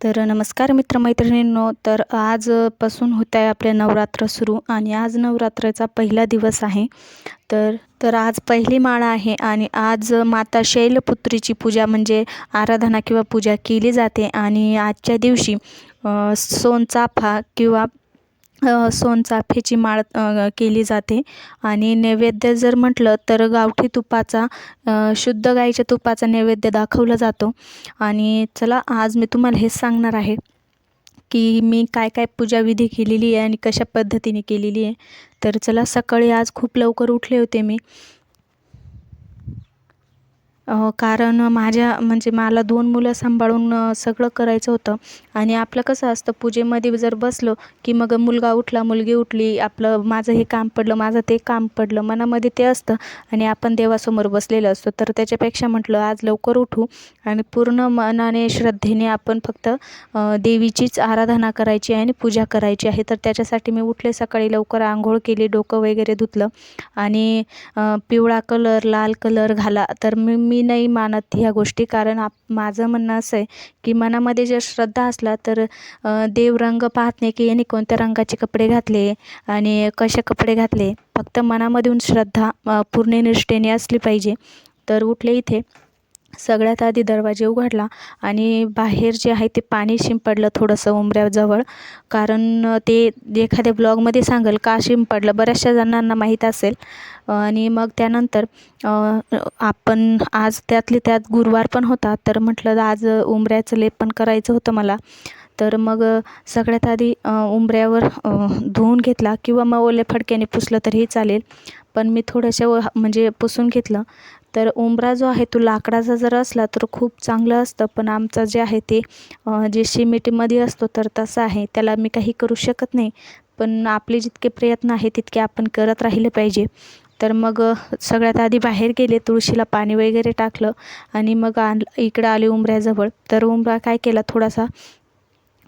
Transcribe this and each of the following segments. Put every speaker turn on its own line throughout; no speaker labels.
तर नमस्कार मित्रमैत्रिणींनो तर आजपासून होत आहे आपले नवरात्र सुरू आणि आज नवरात्राचा पहिला दिवस आहे. तर तर आज पहिली माळा आहे आणि आज माता शैलपुत्रीची पूजा म्हणजे आराधना किंवा पूजा केली जाते आणि आजच्या दिवशी सोनचाफा किंवा सोनचाफेची माळ केली जाते. आणि नैवेद्य जर म्हटलं तर गावठी तुपाचा शुद्ध गाईच्या तुपाचा नैवेद्य दाखवला जातो. आणि चला आज मी तुम्हाला हेच सांगणार आहे की मी काय काय पूजाविधी केलेली आहे आणि कशा पद्धतीने केलेली आहे. तर चला सकाळी आज खूप लवकर उठले होते मी. कारण माझ्या म्हणजे मला दोन मुलं सांभाळून सगळं करायचं होतं. आणि आपलं कसं असतं पूजेमध्ये जर बसलो की मग मुलगा उठला मुलगी उठली आपलं माझं हे काम पडलं माझं ते काम पडलं मनामध्ये ते असतं. आणि आपण देवासमोर बसलेलं असतो. तर त्याच्यापेक्षा म्हटलं आज लवकर उठू. आणि पूर्ण मनाने श्रद्धेने आपण फक्त देवीचीच आराधना करायची आहे आणि पूजा करायची आहे. तर त्याच्यासाठी मी उठले सकाळी लवकर आंघोळ केली डोकं वगैरे धुतलं. आणि पिवळा कलर लाल कलर घाला. तर मी मी नाही मानत ह्या गोष्टी. कारण आप माझं म्हणणं असं आहे की मनामध्ये जर श्रद्धा असला तर देव रंग पाहत नाही की यांनी कोणत्या रंगाचे कपडे घातले आणि कसे कपडे घातले. फक्त मनामधून श्रद्धा पूर्ण निष्ठेने असली पाहिजे. तर उठले इथे. सगळ्यात आधी दरवाजे उघडला आणि बाहेर जे आहे ते पाणी शिंपडलं थोडंसं उंबऱ्याजवळ. कारण ते एखाद्या ब्लॉगमध्ये सांगेल का शिंपडलं? बऱ्याचशा जणांना माहीत असेल. आणि मग त्यानंतर आपण आज त्यातले त्यात गुरुवार पण होता तर म्हटलं आज उंबऱ्याचं लेपन करायचं होतं मला. तर मग सगळ्यात आधी उंबऱ्यावर धुवून घेतला किंवा मग ओल्या फडक्याने पुसलं तरीही चालेल. पण मी थोडंसं म्हणजे पुसून घेतलं. तर उंबरा जो आहे तो लाकडाचा जर असला तर खूप चांगलं असतं. पण आमचं जे आहे ते जे शिमिटीमध्ये असतो तर तसं आहे. त्याला मी काही करू शकत नाही. पण आपले जितके प्रयत्न आहे तितके आपण करत राहिले पाहिजे. तर मग सगळ्यात आधी बाहेर गेले तुळशीला पाणी वगैरे टाकलं आणि मग आण इकडं आले उंबऱ्याजवळ. तर उंबरा काय केला थोडासा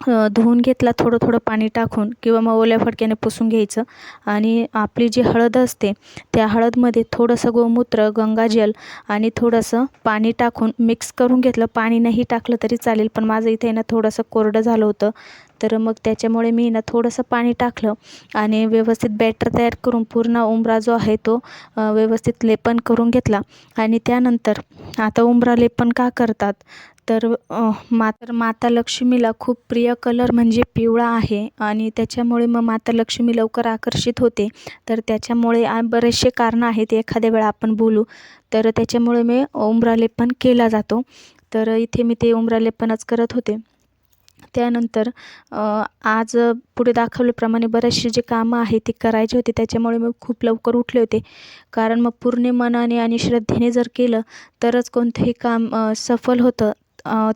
धुवून घेतला थोडं थोडं पाणी टाकून किंवा मग ओल्या फडक्याने पुसून घ्यायचं. आणि आपली जी हळद असते त्या हळदमध्ये थोडंसं गोमूत्र गंगाजल आणि थोडंसं पाणी टाकून मिक्स करून घेतलं. पाणी नाही टाकलं तरी चालेल पण माझं इथे ना थोडंसं कोरडं झालं होतं. तर मग त्याच्यामुळे मी ना थोडंसं पाणी टाकलं आणि व्यवस्थित बॅटर तयार करून पूर्ण उंबरा जो आहे तो व्यवस्थित लेपन करून घेतला. आणि त्यानंतर आता उमरा लेपन का करतात? तर मात्र माता लक्ष्मीला खूप प्रिय कलर म्हणजे पिवळा आहे आणि त्याच्यामुळे मग माता लक्ष्मी लवकर आकर्षित होते. तर त्याच्यामुळे बरेचसे कारणं आहेत एखाद्या वेळा आपण बोलू तर त्याच्यामुळे मी उंबरा केला जातो. तर इथे मी ते उंबरालेपनच करत होते. त्यानंतर आज पुढे दाखवल्याप्रमाणे बरेचसे जे कामं आहे ती करायचे होते त्याच्यामुळे मी खूप लवकर उठले होते. कारण मग पूर्ण मनाने आणि श्रद्धेने जर केलं तरच कोणतंही काम सफल होतं.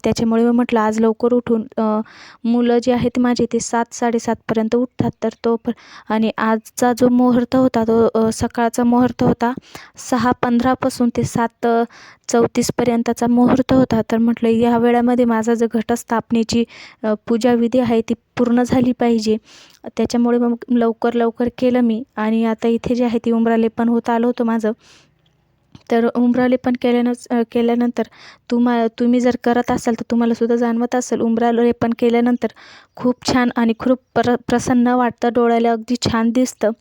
त्याच्यामुळे मी म्हटलं आज लवकर उठून मुलं जे आहेत माझे ते सात साडेसातपर्यंत उठतात. तर तो प आणि आजचा जो मुहूर्त होता तो सकाळचा मुहूर्त होता सहा पंधरापासून ते सात चौतीसपर्यंतचा मुहूर्त होता. तर म्हटलं या वेळामध्ये माझा जो घटस्थापनेची पूजाविधी आहे ती पूर्ण झाली पाहिजे. त्याच्यामुळे मग लवकर लवकर केलं मी. आणि आता इथे जे आहे ती उमराले पण होत आलं होतं माझं. तर उंबरालेपन केल्यानं केल्यानंतर तुम्हा तुम्ही जर करत असाल तर तुम्हाला सुद्धा जाणवत असेल. उंबरालेपन केल्यानंतर खूप छान आणि खूप प्र प्रसन्न वाटतं. डोळ्याला अगदी छान दिसतं.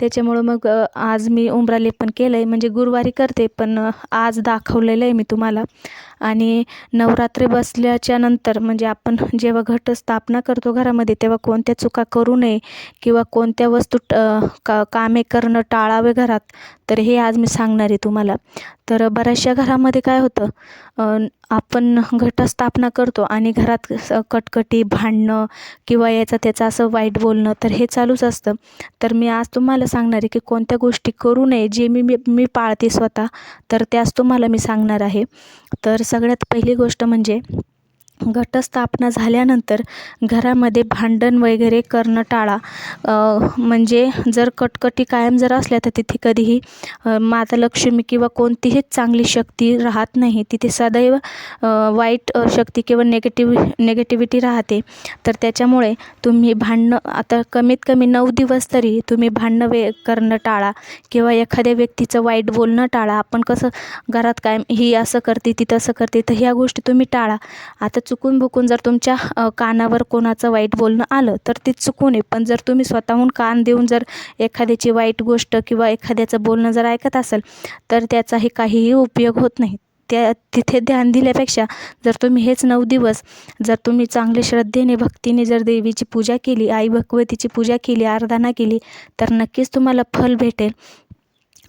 त्याच्यामुळं मग आज मी उंबरालेपन केलं आहे म्हणजे गुरुवारी करते पण आज दाखवलेलं आहे मी तुम्हाला. आणि नवरात्री बसल्याच्या नंतर म्हणजे आपण जेव्हा घटस्थापना करतो घरामध्ये तेव्हा कोणत्या चुका करू नये किंवा कोणत्या वस्तू का कामे करणं टाळावे घरात तर हे आज मी सांगणार आहे तुम्हाला. तर बऱ्याचशा घरामध्ये काय होतं आपण घटस्थापना करतो आणि घरात कटकटी भांडणं किंवा याचं त्याचं असं वाईट बोलणं तर हे चालूच असतं. तर मी आज तुम्हाला सांगणार आहे की कोणत्या गोष्टी करू नये जे मी मी मी पाळते स्वतः तर त्याच तुम्हाला मी सांगणार आहे. तर सगळ्यात पहिली गोष्ट म्हणजे घटस्थापना झाल्यानंतर घरामध्ये भांडण वगैरे करणं टाळा. म्हणजे जर कटकटी कायम जर असल्या तर तिथे कधीही माता लक्ष्मी किंवा कोणतीही चांगली शक्ती राहत नाही. तिथे सदैव वाईट शक्ती किंवा नेगेटिव्ह नेगेटिव्हिटी राहते. तर त्याच्यामुळे तुम्ही भांडणं आता कमीत कमी नऊ दिवस तरी तुम्ही भांडणं वे करणं टाळा. किंवा एखाद्या व्यक्तीचं वाईट बोलणं टाळा. आपण कसं घरात कायम ही असं करते ती तसं करते तर ह्या गोष्टी तुम्ही टाळा. आता चुकून भुकून जर तुमच्या कानावर कोणाचं वाईट बोलणं आलं तर ते चुकून आहे. पण जर तुम्ही स्वतःहून कान देऊन जर एखाद्याची वाईट गोष्ट किंवा एखाद्याचं बोलणं जर ऐकत असेल तर त्याचाही काहीही उपयोग होत नाही. त्या तिथे ध्यान दिल्यापेक्षा जर तुम्ही हेच नऊ दिवस जर तुम्ही चांगले श्रद्धेने भक्तीने जर देवीची पूजा केली आई भगवतीची पूजा केली आराधना केली तर नक्कीच तुम्हाला फल भेटेल.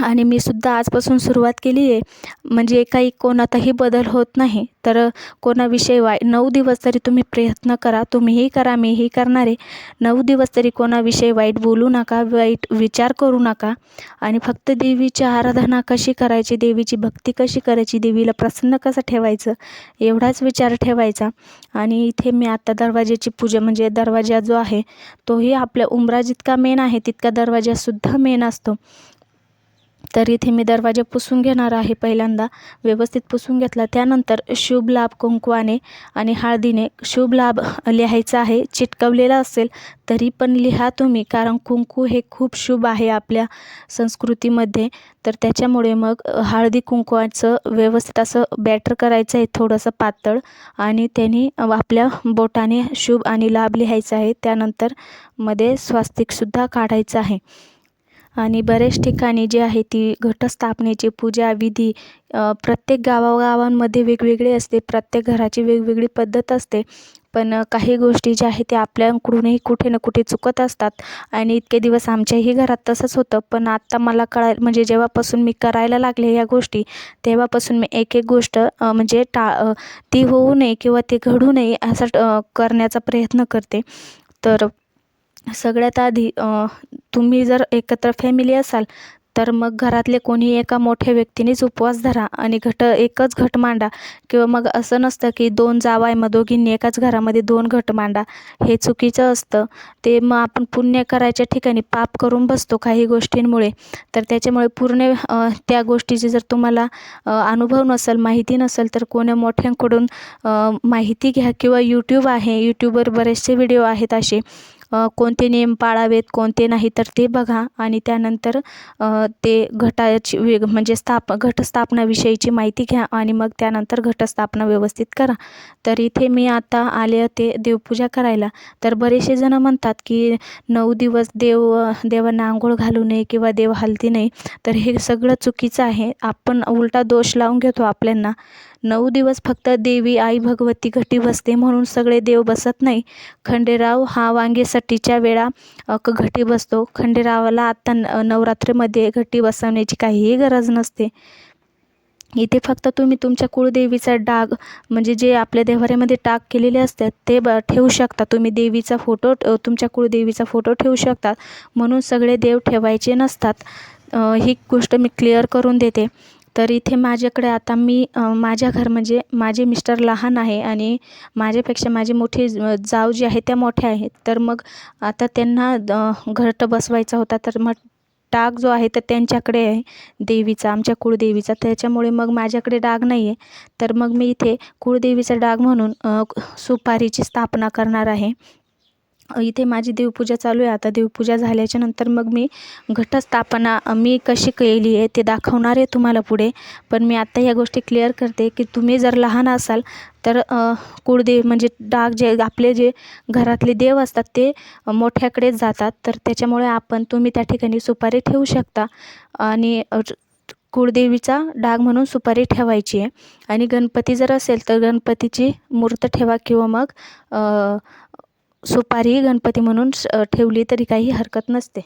आणि मी सुद्धा आजपासून सुरुवात केली आहे. म्हणजे काही कोणातही बदल होत नाही. तर कोणाविषयी वाई नऊ दिवस तरी तुम्ही प्रयत्न करा. तुम्हीही करा मीही करणार आहे. नऊ दिवस तरी कोणाविषयी वाईट बोलू नका वाईट विचार करू नका. आणि फक्त देवीची आराधना कशी करायची देवीची भक्ती कशी करायची देवीला प्रसन्न कसं ठेवायचं एवढाच विचार ठेवायचा. आणि इथे मी आता दरवाज्याची पूजा म्हणजे दरवाजा जो आहे तोही आपल्या उमरा जितका मेन आहे तितका दरवाजासुद्धा मेन असतो. तर इथे मी दरवाजा पुसून घेणार आहे पहिल्यांदा. व्यवस्थित पुसून घेतला. त्यानंतर शुभ लाभ कुंकवाने आणि हळदीने शुभ लाभ लिहायचा आहे. चिटकवलेला असेल तरी पण लिहा तुम्ही कारण कुंकू हे खूप शुभ आहे आपल्या संस्कृतीमध्ये. तर त्याच्यामुळे मग हळदी कुंकवाचं व्यवस्थित असं बॅटर करायचं आहे थोडंसं पातळ. आणि त्यांनी आपल्या बोटाने शुभ आणि लाभ लिहायचा आहे. त्यानंतरमध्ये स्वास्तिकसुद्धा काढायचं आहे. आणि बरेच ठिकाणी जी आहे ती घटस्थापनेची पूजा विधी प्रत्येक गावागावांमध्ये वेगवेगळी असते प्रत्येक घराची वेगवेगळी पद्धत असते. पण काही गोष्टी ज्या आहेत त्या आपल्याकडूनही कुठे ना कुठे चुकत असतात आणि इतके दिवस आमच्याही घरात तसंच होतं. पण आत्ता मला कळाय म्हणजे जेव्हापासून मी करायला लागले या गोष्टी तेव्हापासून मी एक एक गोष्ट म्हणजे टा ती होऊ नये किंवा ती घडू नये असं करण्याचा प्रयत्न करते. तर सगळ्यात आधी तुम्ही जर एकत्र फॅमिली असाल तर मग घरातले कोणी एका मोठ्या व्यक्तीनेच उपवास धरा आणि घट एकच घट मांडा. किंवा मग असं नसतं की दोन जाव आहे मग दोघींनी एकाच घरामध्ये दोन घट मांडा. हे चुकीचं असतं. ते मग आपण पुण्य करायच्या ठिकाणी पाप करून बसतो काही गोष्टींमुळे. तर त्याच्यामुळे पूर्ण त्या गोष्टीची जर तुम्हाला अनुभव नसेल माहिती नसेल तर कोण्या मोठ्यांकडून माहिती घ्या. किंवा यूट्यूब आहे. यूट्यूबवर बरेचसे व्हिडिओ आहेत असे. कोणते नियम पाळावेत कोणते नाही तर ते बघा. आणि त्यानंतर ते घटाची वेग म्हणजे स्थाप घटस्थापनाविषयीची माहिती घ्या आणि मग त्यानंतर घटस्थापना व्यवस्थित करा. तर इथे मी आता आले होते देवपूजा करायला. तर बरेचसे जणं म्हणतात की नऊ दिवस देव देवांना आंघोळ घालू नये किंवा देव हलती नाही. तर हे सगळं चुकीचं आहे. आपण उलटा दोष लावून घेतो आपल्यांना. नऊ दिवस फक्त देवी आई भगवती घटी बसते म्हणून सगळे देव बसत नाही. खंडेराव हा वांगेसाठीच्या वेळा घटी बसतो. खंडेरावाला आत्ता नवरात्रीमध्ये घटी बसवण्याची काहीही गरज नसते. इथे फक्त तुम्ही तुमच्या कुळदेवीचा डाग म्हणजे जे आपल्या देवाऱ्यामध्ये टाक केलेले असतात ते ब ठेवू शकता. तुम्ही देवीचा फोटो तुमच्या कुळदेवीचा फोटो ठेवू शकता. म्हणून सगळे देव ठेवायचे नसतात. ही गोष्ट मी क्लिअर करून देते. तर इथे माझ्याकडे आता मी माझ्या घर म्हणजे माझे मिस्टर लहान आहे आणि माझ्यापेक्षा माझी मोठी जाऊ जी आहे त्या मोठ्या आहेत. तर मग आता त्यांना घरटं बसवायचा होता. तर मग डाग जो आहे तर त्यांच्याकडे आहे देवीचा आमच्या कुळदेवीचा. त्याच्यामुळे मग माझ्याकडे डाग नाही आहे. तर मग मी इथे कुळदेवीचा डाग म्हणून सुपारीची स्थापना करणार आहे. इथे माझी देवपूजा चालू आहे. आता देवपूजा झाल्याच्यानंतर मग मी घटस्थापना मी कशी केली आहे ते दाखवणार आहे तुम्हाला पुढे. पण मी आत्ता ह्या गोष्टी क्लिअर करते की तुम्ही जर लहान असाल तर कुळदेव म्हणजे डाग जे आपले जे घरातले देव असतात ते मोठ्याकडेच जातात. तर त्याच्यामुळे आपण तुम्ही त्या ठिकाणी सुपारी ठेवू शकता. आणि कुळदेवीचा डाग म्हणून सुपारी ठेवायची आहे. आणि गणपती जर असेल तर गणपतीची मूर्त ठेवा किंवा मग सुपारी गणपती म्हणून ठेवली तरी काही हरकत नसते.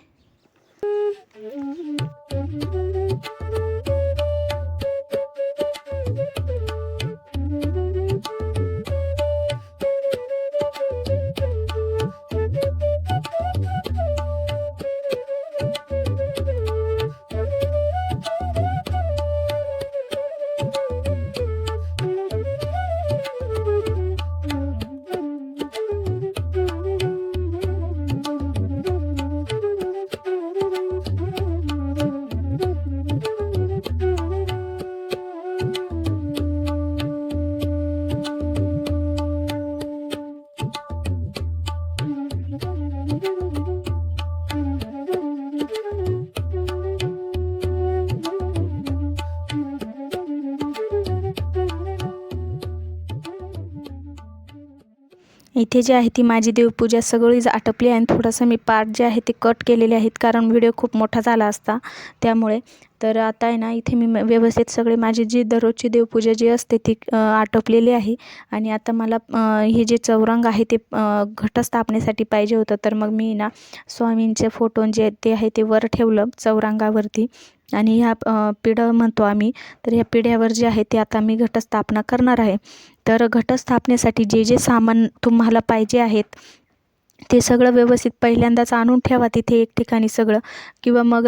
इथे जी आहे ती माझी देवपूजा. सगळीच आटपली आहे आणि थोडंसं मी पार्ट जे आहे ते कट केलेले आहेत कारण व्हिडिओ खूप मोठा झाला असता त्यामुळे. तर आता आहे ना इथे मी म- व्यवस्थित सगळे माझी जी दररोजची देवपूजा जी असते ती आटोपलेली आहे. आणि आता मला हे जे चौरंग आहे ते घटस्थापनेसाठी पाहिजे होतं. तर मग मी ना स्वामींचे फोटो जे ते आहे ते वर ठेवलं चौरंगावरती. आणि ह्या पिढं म्हणतो आम्ही तर ह्या पिढ्यावर जे आहे ते आता मी घटस्थापना करणार आहे. तर घटस्थापनेसाठी जे जे सामान तुम्हाला पाहिजे आहेत ते सगळं व्यवस्थित पहिल्यांदाच आणून ठेवा तिथे एक ठिकाणी सगळं. किंवा मग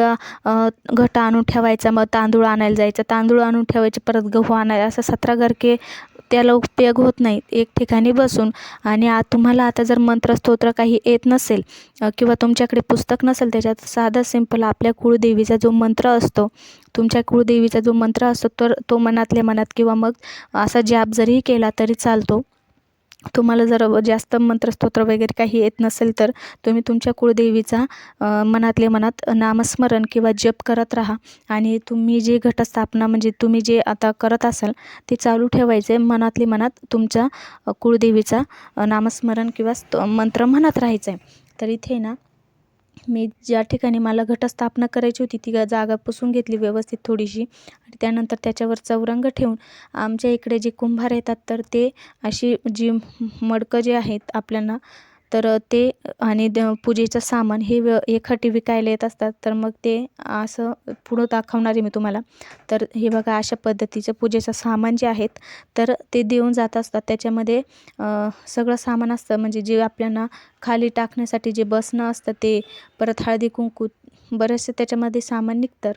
घट आणून ठेवायचा मग तांदूळ आणायला जायचं. तांदूळ आणून ठेवायचे परत गहू आणायला. असं सतरा गरके त्याला उपयोग होत नाही एक ठिकाणी बसून आणि आ तुम्हाला आता जर मंत्र स्तोत्र काही येत नसेल किंवा तुमच्याकडे पुस्तक नसेल त्याच्यात साधा सिंपल आपल्या कुळदेवीचा जो मंत्र असतो तुमच्या कुळदेवीचा जो मंत्र असतो तर तो मनातल्या मनात किंवा मग असा जाप जरीही केला तरी चालतो. तुम्हाला जर जास्त मंत्रस्तोत्र वगैरे काही येत नसेल तर तुम्ही तुमच्या कुळदेवीचा मनातले मनातल्या मनात नामस्मरण किंवा जप करत राहा. आणि तुम्ही जे घटस्थापना म्हणजे तुम्ही जे आता करत असाल ते चालू ठेवायचे. मनातले मनात तुमच्या कुळदेवीचा नामस्मरण किंवा स्तो मंत्र म्हणत राहायचं. आहे तर इथे ना मी ज्या ठिकाणी मला घटस्थापना करायची होती ती जागा पुसून घेतली व्यवस्थित थोडीशी. आणि त्यानंतर त्याच्यावर चौरंग ठेवून आमच्या इकडे जे कुंभार येतात तर ते अशी जी मडकं जे आहेत आपल्याला तर ते आणि द पूजेचं सामान हे व्य एखाटी विकायला येत असतात. तर मग ते असं पुढं दाखवणार आहे मी तुम्हाला. तर हे बघा अशा पद्धतीचं पूजेचं सामान जे आहेत तर ते देऊन जात असतात. त्याच्यामध्ये सगळं सामान असतं. म्हणजे जे आपल्याला खाली टाकण्यासाठी जे बसणं असतं ते परत हळदी कुंकू बरेचसे त्याच्यामध्ये सामान निघतं.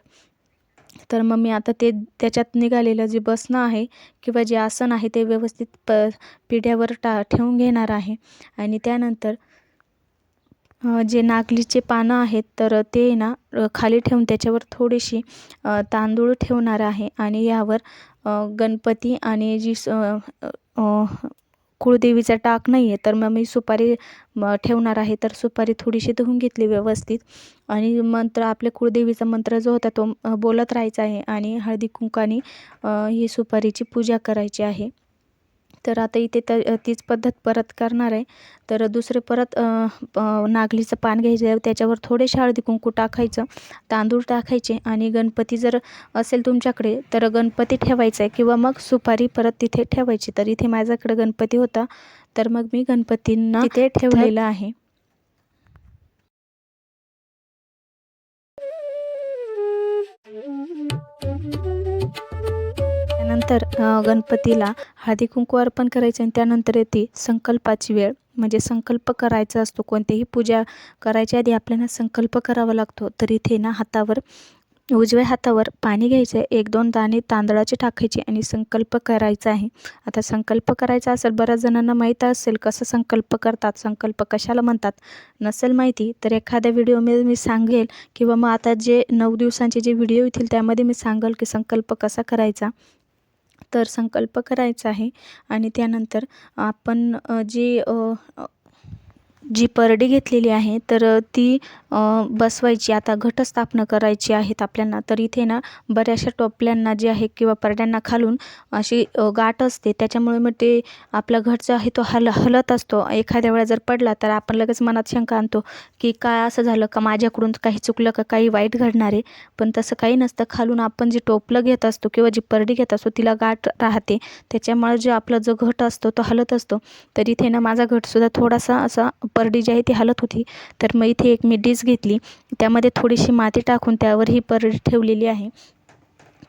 तर मग मी आता ते त्याच्यात निघालेलं जे बसणं आहे किंवा जे आसन आहे ते व्यवस्थित प पिढ्यावर टा ठेवून घेणार आहे. आणि त्यानंतर जे नागलीचे पानं आहेत तर ते ना खाली ठेवून त्याच्यावर थोडीशी तांदूळ ठेवणार आहे. आणि यावर गणपती आणि जी स कुळदेवीचा टाक नाही आहे तर मग मी सुपारी ठेवणार आहे. तर सुपारी थोडीशी धुवून घेतली व्यवस्थित. आणि मंत्र आपल्या कुळदेवीचा मंत्र जो होता तो बोलत राहायचा आहे. आणि हळदी कुंकाने ही सुपारीची पूजा करायची आहे. तर आता इथे तर तीच पद्धत परत करणार आहे. तर दुसरे परत नागलीचं पान घ्यायचं त्याच्यावर थोडेसे हळदी कुंकू टाकायचं तांदूळ टाकायचे आणि गणपती जर असेल तुमच्याकडे तर गणपती ठेवायचा आहे किंवा मग सुपारी परत तिथे ठेवायची. तर इथे माझ्याकडे गणपती होता. तर मग मी गणपतींना तिथे ठेवलेलं आहे. त्यानंतर गणपतीला हळदी कुंकू अर्पण करायचं आणि त्यानंतर येते संकल्पाची वेळ. म्हणजे संकल्प करायचा असतो. कोणतीही पूजा करायच्या आधी आपल्याला संकल्प करावा लागतो. तर इथे ना हातावर उजव्या हातावर पाणी घ्यायचं आहे एक दोन दाणे तांदळाचे टाकायचे आणि संकल्प करायचा आहे. आता संकल्प करायचा असेल बऱ्याच जणांना माहीत असेल कसं संकल्प करतात संकल्प कशाला म्हणतात नसेल माहिती तर एखाद्या व्हिडिओमध्ये मी सांगेल किंवा मग आता जे नऊ दिवसांचे जे व्हिडिओ येतील त्यामध्ये मी सांगेल की संकल्प कसा करायचा. तर संकल्प करायचा आहे. आणि त्यानंतर आपण जे जी परडी घेतलेली आहे तर ती बसवायची आता घटस्थापना करायची आहेत आपल्यांना. तर इथे ना बऱ्याचशा टोपल्यांना जे आहे किंवा परड्यांना खालून अशी गाठ असते. त्याच्यामुळे मग ते आपला घट जो आहे तो हल हलत असतो. एखाद्या वेळा जर पडला तर आपण लगेच मनात शंका आणतो की काय असं झालं का? माझ्याकडून काही चुकलं का? काही वाईट घडणार आहे. पण तसं काही नसतं. खालून आपण जे टोपलं घेत असतो किंवा जी परडी घेत असतो तिला गाठ राहते. त्याच्यामुळे जे आपला जो घट असतो तो हलत असतो. तर इथे ना माझा घटसुद्धा थोडासा असा परडी जी आहे ती हलत होती. तर मग इथे एक मी डिश घेतली. त्यामध्ये थोडीशी माती टाकून त्यावर ही परडी ठेवलेली आहे.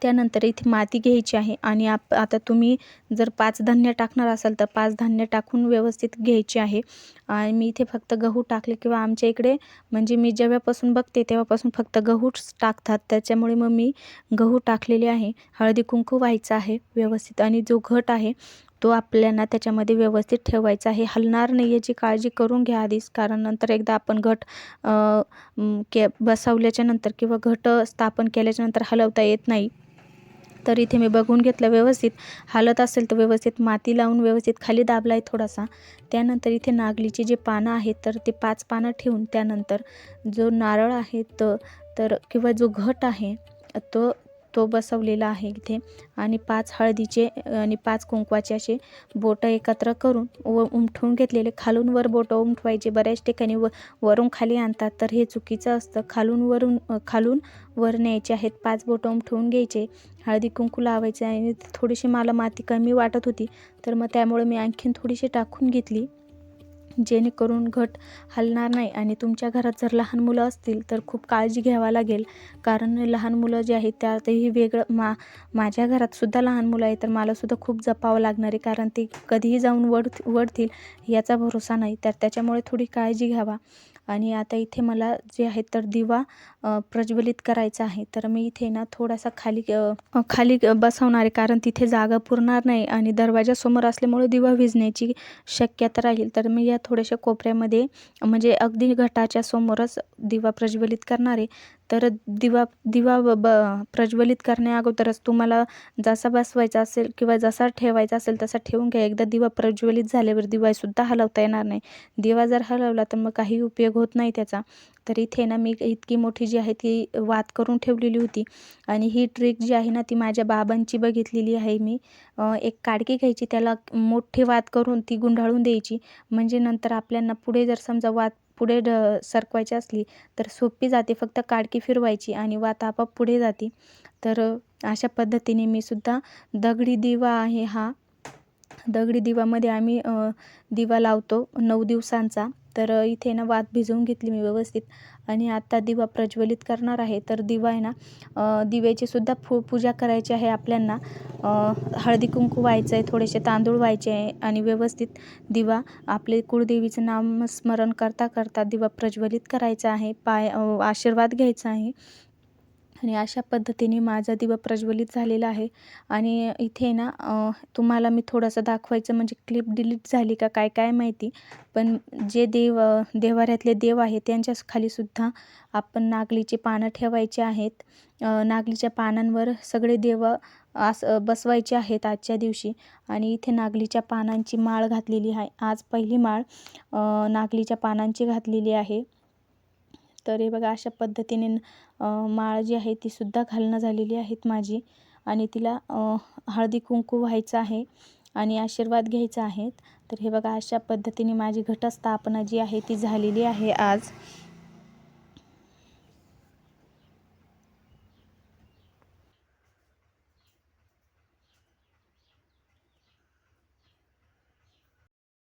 त्यानंतर इथे माती घ्यायची आहे आणि आप आता तुम्ही जर पाच धान्य टाकणार असाल तर पाच धान्य टाकून व्यवस्थित घ्यायची आहे. आणि मी इथे फक्त गहू टाकले किंवा आमच्या इकडे म्हणजे मी जेव्हापासून बघते तेव्हापासून फक्त गहूच टाकतात. त्याच्यामुळे मग मी गहू टाकलेले आहे. हळदी कुंकू व्हायचं आहे व्यवस्थित आणि जो घट आहे तो आपल्याला त्याच्यामध्ये व्यवस्थित ठेवायचा आहे. हलणार नाही याची काळजी करून घ्या आधीच कारण नंतर एकदा आपण घट के बसवल्याच्या नंतर किंवा घट स्थापन केल्याच्यानंतर हलवता येत नाही. तर इथे मी बघून घेतलं व्यवस्थित. हालत असेल तर व्यवस्थित माती लावून व्यवस्थित खाली दाबला आहे थोडासा. त्यानंतर इथे नागलीची जे पानं आहेत तर ते पाच पानं ठेवून त्यानंतर जो नारळ आहे तो तर किंवा जो घट आहे तो तो बसवलेला आहे इथे. आणि पाच हळदीचे आणि पाच कुंकवाचे असे बोटं एकत्र करून व उमठवून घेतलेले. खालून वर बोटं उमठवायचे बऱ्याच ठिकाणी व वरून खाली आणतात. तर हे चुकीचं असतं. खालून वरून खालून वर न्यायचे आहेत. पाच बोटं उमठवून घ्यायचे. हळदी कुंकू लावायचे. आणि थोडीशी मला माती कमी वाटत होती. तर मग त्यामुळे मी आणखीन थोडीशी टाकून घेतली. जेणेकरून घट हलणार नाही आणि तुमच्या घरात जर लहान मुलं असतील तर खूप काळजी घ्यावा लागेल. कारण लहान मुलं जे आहेत त्यातही वेगळं मा माझ्या घरातसुद्धा लहान मुलं आहे तर मलासुद्धा खूप जपावं लागणार आहे. कारण ते कधीही जाऊन वड वडतील याचा भरोसा नाही. तर त्याच्यामुळे थोडी काळजी घ्यावा. आणि आता इथे मला जे आहे तर दिवा प्रज्वलित करायचा आहे. तर मी इथे ना थोडासा खाली खाली बसवणार आहे. कारण तिथे जागा पुरणार नाही आणि दरवाजासमोर असल्यामुळे दिवा विजण्याची शक्यता राहील. तर मी या थोड्याशा कोपऱ्यामध्ये म्हणजे अगदी घटाच्या समोरच दिवा प्रज्वलित करणार आहे. तर दिवा दिवा ब ब- प्रज्वलित करण्याअगोदरच तुम्हाला जसा बसवायचा असेल किंवा जसा ठेवायचा असेल तसा ठेवून घ्या. एकदा दिवा प्रज्वलित झाल्यावर दिवासुद्धा हलवता येणार नाही. दिवा जर हलवला तर मग काही उपयोग होत नाही त्याचा. तर इथे ना मी इतकी मोठी जी आहे ती वात करून ठेवलेली होती. आणि ही ट्रिक जी आहे ना ती माझ्या बाबांची बघितलेली आहे मी. एक काडकी घ्यायची त्याला मोठी वात करून ती गुंडाळून द्यायची. म्हणजे नंतर आपल्यांना पुढे जर समजा वात पुढे ड सरकवायची असली तर सोपी जाते. फक्त काडकी फिरवायची आणि वात आपोआप पुढे जाते. तर अशा पद्धतीने मी सुद्धा दगडी दिवा आहे हा दगडी दिवामध्ये आम्ही दिवा लावतो नऊ दिवसांचा. तर इथे ना वात भिजवून घेतली मी व्यवस्थित. आणि आत्ता दिवा प्रज्वलित करणार आहे. तर दिवा आहे ना अ, दिव्याची सुद्धा फू पूजा करायची आहे आपल्यांना. हळदी कुंकू व्हायचं आहे थोडेसे तांदूळ व्हायचे आहे आणि व्यवस्थित दिवा आपले कुळदेवीचं नामस्मरण करता करता दिवा प्रज्वलित करायचा आहे. पाय आशीर्वाद घ्यायचा आहे. आणि अशा पद्धतीने माझा दिवा प्रज्वलित झालेला आहे. आणि इथे ना तुम्हाला मी थोडंसं दाखवायचं म्हणजे क्लिप डिलीट झाली का काय काय माहिती. पण जे देव देवाऱ्यातले देव आहे त्यांच्या खालीसुद्धा आपण नागलीची पानं ठेवायची आहेत. नागलीच्या पानांवर सगळे देव आस बसवायचे आहेत आजच्या दिवशी. आणि इथे नागलीच्या पानांची माळ घातलेली आहे. आज पहिली माळ नागलीच्या पानांची घातलेली आहे. तर हे बघा अशा पद्धतीने माळ जी आहे ती सुद्धा घालणं झालेली आहेत माझी. आणि तिला हळदी कुंकू व्हायचं आहे आणि आशीर्वाद घ्यायचा आहेत. तर हे बघा अशा पद्धतीने माझी घटस्थापना जी आहे ती झालेली आहे आज.